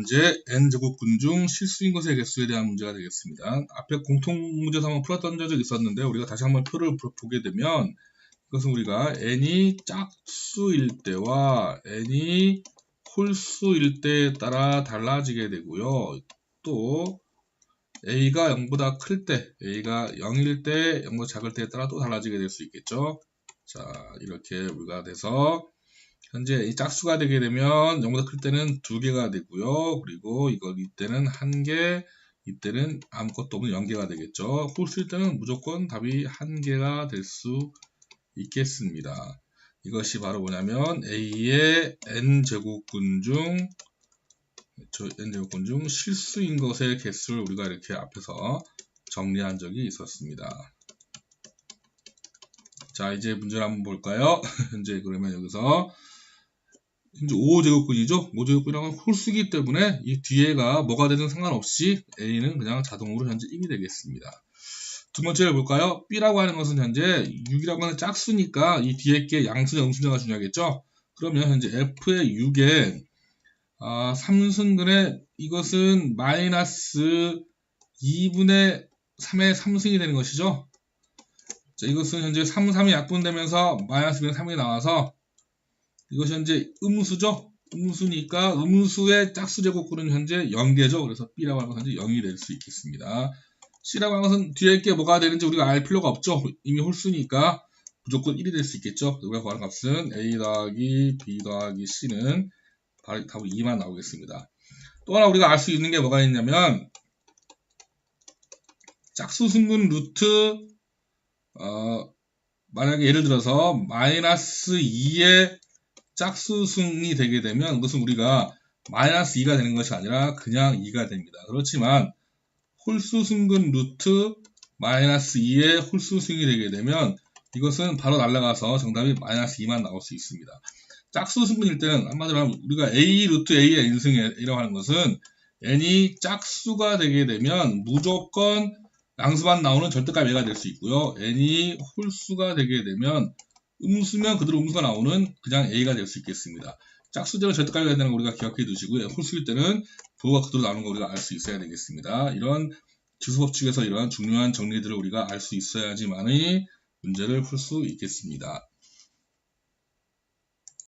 현재 n제곱근 중 실수인 것의 개수에 대한 문제가 되겠습니다. 앞에 공통 문제에서 한번 풀었던 적이 있었는데 우리가 다시 한번 표를 보- 보게 되면 이것은 우리가 n이 짝수일 때와 n이 홀수일 때에 따라 달라지게 되고요. 또 a가 0보다 클 때, a가 0일 때, 0보다 작을 때에 따라 또 달라지게 될 수 있겠죠. 자, 이렇게 우리가 돼서 현재 이 짝수가 되게 되면 0보다 클 때는 두 개가 되고요. 그리고 이거 이때는 한 개, 이때는 아무것도 없는 0개가 되겠죠. 홀수일 때는 무조건 답이 한 개가 될 수 있겠습니다. 이것이 바로 뭐냐면 A의 n제곱근 중저 n제곱근 중 실수인 것의 개수를 우리가 이렇게 앞에서 정리한 적이 있었습니다. 자, 이제 문제를 한번 볼까요? 현재 그러면 여기서 현재 5제곱근이죠? 5제곱근이라면 홀수기 때문에 이 뒤에가 뭐가 되든 상관없이 A는 그냥 자동으로 현재 1이 되겠습니다. 두 번째를 볼까요? B라고 하는 것은 현재 6이라고 하는 짝수니까 이 뒤에 게 양수냐 음수냐가 중요하겠죠? 그러면 현재 F의 6에 아, 3승근의 이것은 마이너스 2분의 3의 3승이 되는 것이죠. 자, 이것은 현재 3, 3이 약분되면서 마이너스 2분의 3이 나와서 이것이 현재 음수죠. 음수니까 음수의 짝수 제곱근은 현재 0개죠. 그래서 B라고 하는 것은 현재 0이 될 수 있겠습니다. C라고 하는 것은 뒤에 게 뭐가 되는지 우리가 알 필요가 없죠. 이미 홀수니까 무조건 1이 될 수 있겠죠. 우리가 구하는 값은 A 더하기 B 더하기 C는 답은 2만 나오겠습니다. 또 하나 우리가 알 수 있는 게 뭐가 있냐면 짝수 승분 루트 어, 만약에 예를 들어서 마이너스 2의 짝수승이 되게 되면 그것은 우리가 마이너스 2가 되는 것이 아니라 그냥 2가 됩니다. 그렇지만 홀수승근 루트 마이너스 2의 홀수승이 되게 되면 이것은 바로 날아가서 정답이 마이너스 2만 나올 수 있습니다. 짝수 승분일 때는 한마디로 하면 우리가 a 루트 a의 n승이라고 하는 것은 n이 짝수가 되게 되면 무조건 양수만 나오는 절대값 a가 될 수 있고요. n이 홀수가 되게 되면 음수면 그대로 음수가 나오는 그냥 a가 될 수 있겠습니다. 짝수대로 절대값이 된다는 거 우리가 기억해 두시고요. 홀수일 때는 부호가 그대로 나오는 거 우리가 알 수 있어야 되겠습니다. 이런 기수법칙에서 이러한 중요한 정리들을 우리가 알 수 있어야지만이 문제를 풀 수 있겠습니다.